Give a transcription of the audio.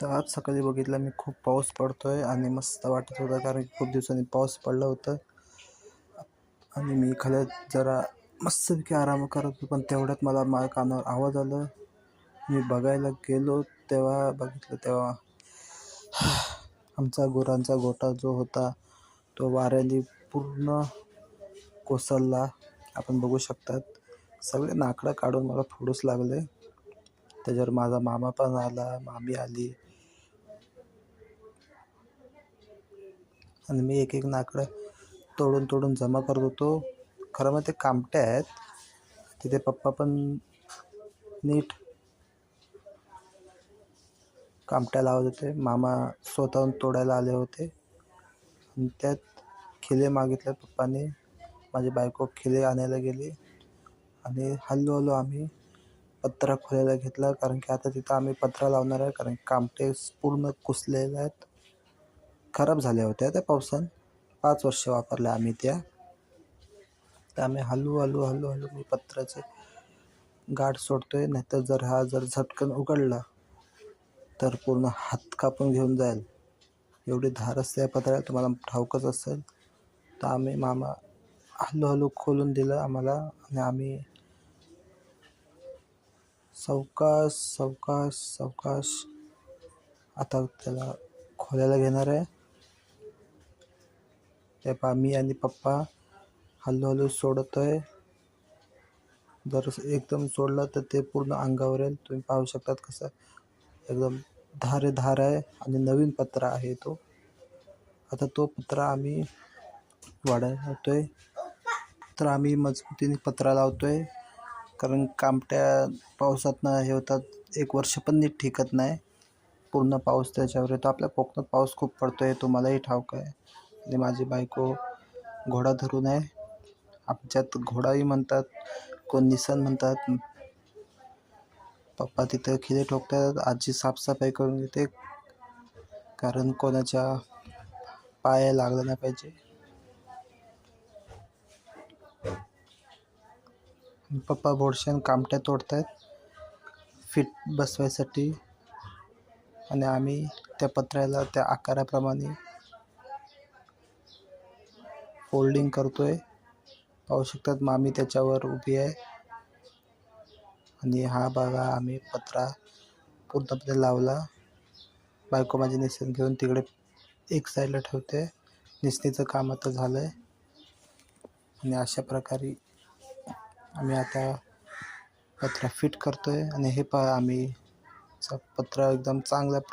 तर आज सकाळी बघितलं मी खूप पाऊस पडतो आहे आणि मस्त वाटत होता कारण खूप दिवसांनी पाऊस पडला होतं. आणि मी खाल्या जरा मस्तपैकी आराम करत होतो पण तेवढ्यात मला माझ्या कानावर आवाज आला. मी बघायला गेलो तेव्हा बघितलं तेव्हा आमचा गुरांचा गोठा जो होता तो वाऱ्याने पूर्ण कोसळला. आपण बघू शकतात सगळे नाकडं काढून मला फोडूच लागले. त्याच्यावर माझा मामा पण आला मामी आली. आणि मी एक एक नाकडं तोडून तोडून जमा करत होतो. खरं मग ते कामटे आहेत. तिथे पप्पा पण नीट कामट्या लावत होते. मामा स्वतःहून तोडायला आले होते. आणि त्यात खिले मागितले पप्पाने. माझी बायको खिले आणायला गेली. आणि हल्लो हल्लो आम्ही पत्रा खोलायला घेतला. कारण की आता तिथं आम्ही पत्रा लावणार आहे. कारण कामटे पूर्ण कुसलेले आहेत. खराब झाल्या होत्या त्या पावसानं. पाच वर्ष वापरल्या आम्ही त्या. तर आम्ही हळू हळू हलू मी पत्राचे गाठ सोडतोय नाहीतर जर हा जर झटकन उघडला तर पूर्ण हात कापून घेऊन जाईल. एवढी धार असते या पत्राला तुम्हाला ठाऊकच असेल. तर आम्ही मामा हळूहळू खोलून दिलं आम्हाला आणि आम्ही सावकाश सावकाश सावकाश आता त्याला खोलायला घेणार आहे. ते पा मी आणि पप्पा हळूहळू सोडतो सोडतोय. जर एकदम सोडलं तर ते पूर्ण अंगावर येईल. तुम्ही पाहू शकतात कसं एकदम धारे धार आहे आणि नवीन पत्रा आहे तो. आता तो पत्रा आम्ही वाढवतो आहे तर आम्ही मजबूतीने पत्रा लावतो आहे कारण कामट्या पावसातनं हे होतात एक वर्ष पण नीट ठिकत नाही. पूर्ण पाऊस त्याच्यावर येतो. आपल्या कोकणात पाऊस खूप पडतो आहे तुम्हालाही ठाऊक आहे. आणि माझी बायको घोडा धरून आहे. आमच्यात घोडाही म्हणतात कोण निसन म्हणतात. पप्पा तिथं खिले ठोकतात आजी साफसफाई करून घेते. कारण कोणाच्या पाया लागला नाही पाहिजे. पप्पा बोडशान कामट्या तोडतायत फिट बसवायसाठी. आणि आम्ही त्या पत्र्याला त्या आकाराप्रमाणे फोल्डिंग करतोय. पाहू शकतात मामी त्याच्यावर उभी आहे. आणि हा बघा आम्ही पत्रा पूर्णपणे लावला. बायको माझी निसन घेऊन तिकडे एक साईडला ठेवते. निसणीचं काम आता झालं आहे आणि अशा प्रकारे आम्ही आता पत्रा फिट करतो आहे आणि हे पहा आम्ही चा पत्रा एकदम चांगल्या प्र